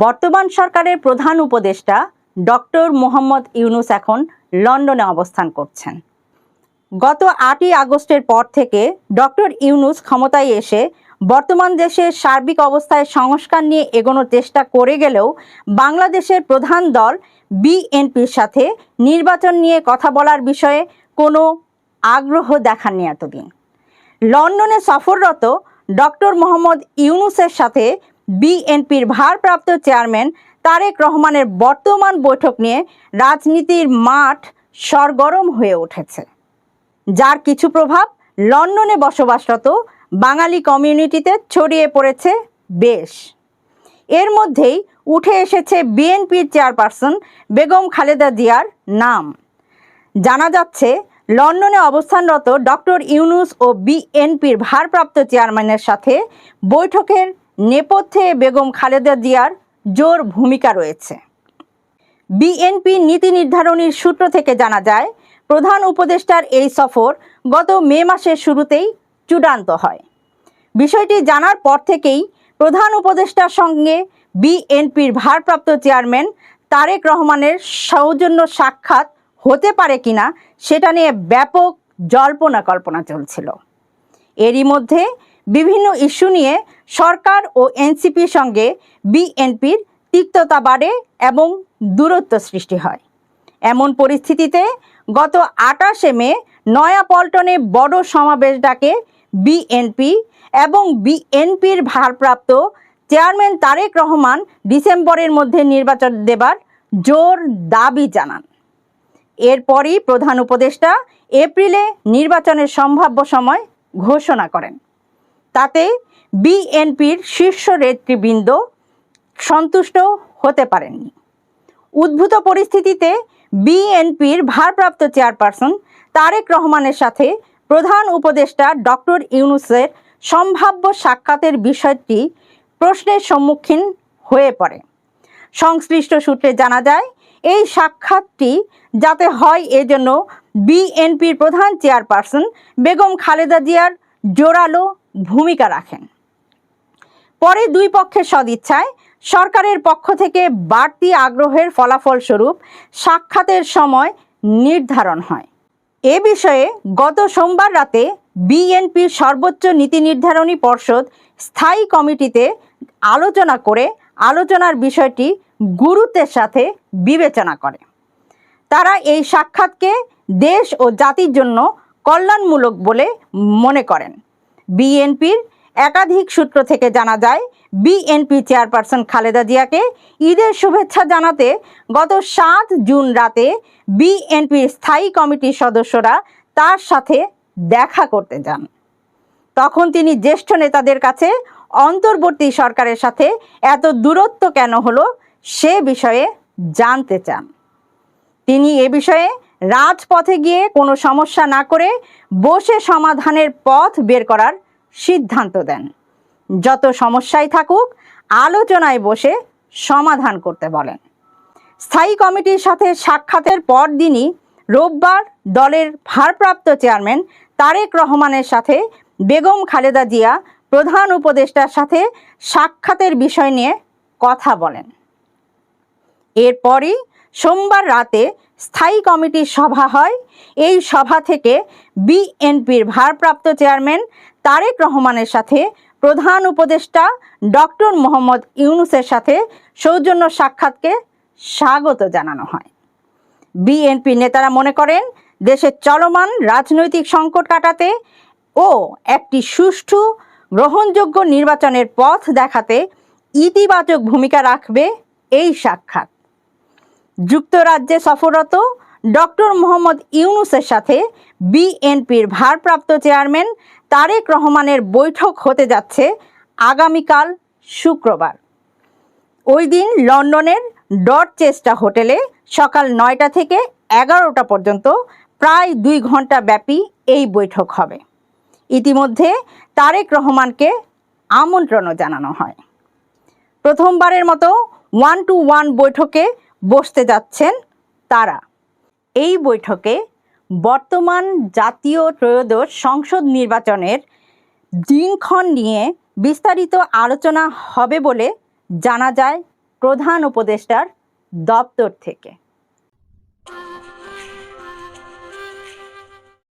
বর্তমান সরকারের প্রধান উপদেষ্টা ডক্টর মোহাম্মদ ইউনুস এখন লন্ডনে অবস্থান করছেন। গত আটই আগস্টের পর থেকে ডক্টর ইউনুস ক্ষমতায় এসে বর্তমান দেশের সার্বিক অবস্থায় সংস্কার নিয়ে এগোনোর চেষ্টা করে গেলেও বাংলাদেশের প্রধান দল বিএনপির সাথে নির্বাচন নিয়ে কথা বলার বিষয়ে কোনো আগ্রহ দেখাননি এতদিন। লন্ডনে সফররত ডক্টর মোহাম্মদ ইউনুসের সাথে বিএনপির ভারপ্রাপ্ত চেয়ারম্যান তারেক রহমানের বর্তমান বৈঠক নিয়ে রাজনীতির মাঠ সরগরম হয়ে উঠেছে। যার কিছু প্রভাব লন্ডনে বসবাসরত বাঙালি কমিউনিটিতে ছড়িয়ে পড়েছে বেশ। এর মধ্যেই উঠে এসেছে বিএনপির চেয়ারপারসন বেগম খালেদা জিয়ার নাম। জানা যাচ্ছে, লন্ডনে অবস্থানরত ডক্টর ইউনুস ও বিএনপির ভারপ্রাপ্ত চেয়ারম্যানের সাথে বৈঠকের নেপথ্যে বেগম খালেদা জিয়ার জোর ভূমিকা রয়েছে। বিএনপি নীতি নির্ধারণীর সূত্র থেকে জানা যায়, প্রধান উপদেষ্টার এই সফর গত মে মাসের শুরুতেই চূড়ান্ত হয়। বিষয়টি জানার পর থেকেই প্রধান উপদেষ্টার সঙ্গে বিএনপির ভারপ্রাপ্ত চেয়ারম্যান তারেক রহমানের সৌজন্য সাক্ষাৎ হতে পারে কিনা, সেটা নিয়ে ব্যাপক জল্পনা কল্পনা চলছিল। এরই মধ্যে বিভিন্ন ইস্যু নিয়ে সরকার ও এনসিপির সঙ্গে বিএনপির তিক্ততা বাড়ে এবং দূরত্ব সৃষ্টি হয়। এমন পরিস্থিতিতে গত আটাশে মে নয়াপল্টনে বড় সমাবেশ ডাকে বিএনপি এবং বিএনপির ভারপ্রাপ্ত চেয়ারম্যান তারেক রহমান ডিসেম্বরের মধ্যে নির্বাচন দেবার জোর দাবি জানান। এরপরই প্রধান উপদেষ্টা এপ্রিলে নির্বাচনের সম্ভাব্য সময় ঘোষণা করেন। তাতে বিএনপির শীর্ষ নেতৃবৃন্দ সন্তুষ্ট হতে পারেননি উদ্ভূত পরিস্থিতিতে বিএনপির ভারপ্রাপ্ত চেয়ারপারসন তারেক রহমানের সাথে প্রধান উপদেষ্টা ডক্টর ইউনুসের সম্ভাব্য সাক্ষাতের বিষয়টি প্রশ্নের সম্মুখীন হয়ে পড়ে। সংশ্লিষ্ট সূত্রে জানা যায়, এই সাক্ষাৎটি যাতে হয় এজন্য বিএনপির প্রধান চেয়ারপারসন বেগম খালেদা জিয়ার জোরালো ভূমিকা রাখেন। পরে দুই পক্ষের সদিচ্ছায় সরকারের পক্ষ থেকে বাড়তি আগ্রহের ফলাফল স্বরূপ সাক্ষাতের সময় নির্ধারণ হয়। এ বিষয়ে গত সোমবার রাতে বিএনপির সর্বোচ্চ নীতি নির্ধারণী পর্ষদ স্থায়ী কমিটিতে আলোচনা করে আলোচনার বিষয়টি গুরুত্বের সাথে বিবেচনা করে। তারা এই সাক্ষাৎকে দেশ ও জাতির জন্য কল্যাণমূলক বলে মনে করেন। বিএনপির একাধিক সূত্র থেকে জানা যায়, বিএনপি চেয়ারপারসন খালেদা জিয়াকে ঈদের শুভেচ্ছা জানাতে গত সাত জুন রাতে বিএনপির স্থায়ী কমিটির সদস্যরা তার সাথে দেখা করতে যান। তখন তিনি জ্যেষ্ঠ নেতাদের কাছে অন্তর্বর্তী সরকারের সাথে এত দূরত্ব কেন হলো সে বিষয়ে জানতে চান। তিনি এ বিষয়ে রাজপথে গিয়ে কোনো সমস্যা না করে বসে সমাধানের পথ বের করার সিদ্ধান্ত দেন। যত সমস্যাই থাকুক, আলোচনায় বসে সমাধান করতে বলেন। স্থায়ী কমিটির সাথে সাক্ষাতের পর দিনই রোববার দলের ভারপ্রাপ্ত চেয়ারম্যান তারেক রহমানের সাথে বেগম খালেদা জিয়া প্রধান উপদেষ্টার সাথে সাক্ষাতের বিষয় নিয়ে কথা বলেন। এরপরই সোমবার রাতে স্থায়ী কমিটির সভা হয়। এই সভা থেকে বিএনপির ভারপ্রাপ্ত চেয়ারম্যান তারেক রহমানের সাথে প্রধান উপদেষ্টা ডক্টর মোহাম্মদ ইউনুসের সাথে সৌজন্য সাক্ষাৎকে স্বাগত জানানো হয়। বিএনপি নেতারা মনে করেন দেশের চলমান রাজনৈতিক সংকট কাটাতে ও একটি সুষ্ঠু, গ্রহণযোগ্য নির্বাচনের পথ দেখাতে ইতিবাচক ভূমিকা রাখবে এই সাক্ষাৎ। যুক্তরাজ্যে সফররত ডক্টর মোহাম্মদ ইউনুসের সাথে বিএনপির ভারপ্রাপ্ত চেয়ারম্যান তারেক রহমানের বৈঠক হতে যাচ্ছে আগামীকাল শুক্রবার। ওই দিন লন্ডনের ডরচেস্টা হোটেলে সকাল নয়টা থেকে এগারোটা পর্যন্ত প্রায় দুই ঘণ্টা ব্যাপী এই বৈঠক হবে। ইতিমধ্যে তারেক রহমানকে আমন্ত্রণও জানানো হয়। প্রথমবারের মতো ওয়ান টু ওয়ান বৈঠকে বসতে যাচ্ছেন তারা। এই বৈঠকে বর্তমান জাতীয় ত্রয়োদশ সংসদ নির্বাচনের দিনক্ষণ নিয়ে বিস্তারিত আলোচনা হবে বলে জানা যায় প্রধান উপদেষ্টার দপ্তর থেকে।